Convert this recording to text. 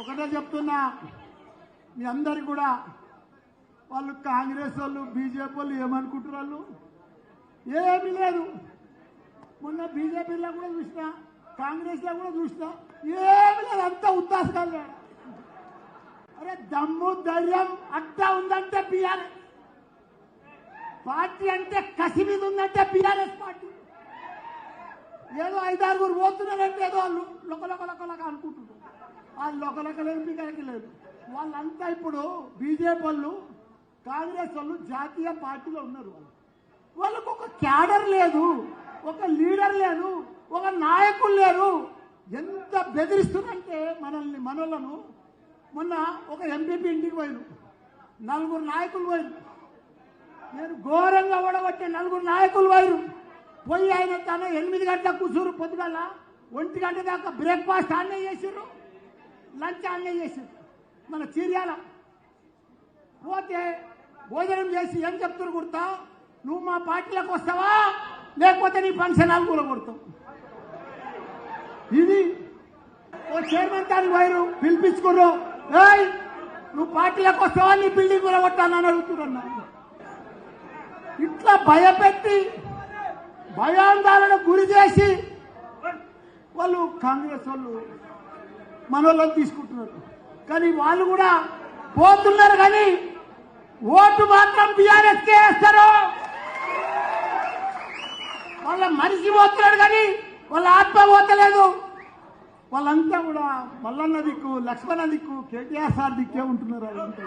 ఒకటే చెప్తున్నా మీ అందరికి కూడా వాళ్ళు కాంగ్రెస్ వాళ్ళు బీజేపీ వాళ్ళు ఏమనుకుంటున్నారు వాళ్ళు? ఏమీ లేదు. మొన్న బీజేపీలో కూడా చూసిన కాంగ్రెస్లో కూడా చూసిన ఏమి లేదు. అంతా ఉత్తాసకాలు అరే దమ్ము ధైర్యం అడ్డా ఉందంటే బీఆర్ఎస్. పార్టీ అంటే కసి మీద ఉందంటే బీఆర్ఎస్ పార్టీ. ఏదో ఐదారుగురు పోతున్నారంటే ఏదో వాళ్ళు లొకలొక లొకలొక అనుకుంటున్నారు ఆ ఎంపీ కలిగి లేదు. వాళ్ళంతా ఇప్పుడు బీజేపీ వాళ్ళు కాంగ్రెస్ వాళ్ళు జాతీయ పార్టీలో ఉన్నారు వాళ్ళు. వాళ్ళకు ఒక క్యాడర్ లేదు ఒక లీడర్ లేదు ఒక నాయకులు లేరు. ఎంత బెదిరిస్తున్నారంటే మనల్ని మనలను మొన్న ఒక ఎంపీపీ ఇంటికి పోయిను నలుగురు నాయకులు పోయిను నేను ఘోరంగా ఓడగొట్టే నలుగురు నాయకులు పోయిరు. పోయి ఆయన తన ఎనిమిది గంటల కూర్చురు పొద్దుగల. ఒంటి గంట దాకా బ్రేక్ఫాస్ట్ ఆన్నే చేసిర్రు. లంచాంగం ఆన్నే మన చీర్యాల పోతే భోజనం చేసి ఏం చెప్తున్నారు కుడతా నువ్వు మా పార్టీలకు వస్తావా? లేకపోతే నీ ఫంక్షన్ హాల్ కూడా కొడతావు. ఇది ఓ చైర్మన్ గారికి పోయారు పిలిపించుకుర్రు. ఏయ్ నువ్వు పార్టీలకు వస్తావా? నీ బిల్డింగ్ కూడా కొట్టాలని అడుగుతున్నా ఇట్లా భయపెట్టి భయాందాలను గురి చేసి వాళ్ళు కాంగ్రెస్ వాళ్ళు మనోళ్ళని తీసుకుంటున్నారు. కానీ వాళ్ళు కూడా పోతున్నారు కానీ ఓటు మాత్రం బీఆర్ఎస్ వేస్తారు. వాళ్ళ మనిషి పోతున్నాడు కానీ వాళ్ళ ఆత్మ పోతలేదు. వాళ్ళంతా కూడా మల్లన్న దిక్కు లక్ష్మణ దిక్కు కేటీఆర్ సార్ దిక్కే ఉంటున్నారు వాళ్ళంతా.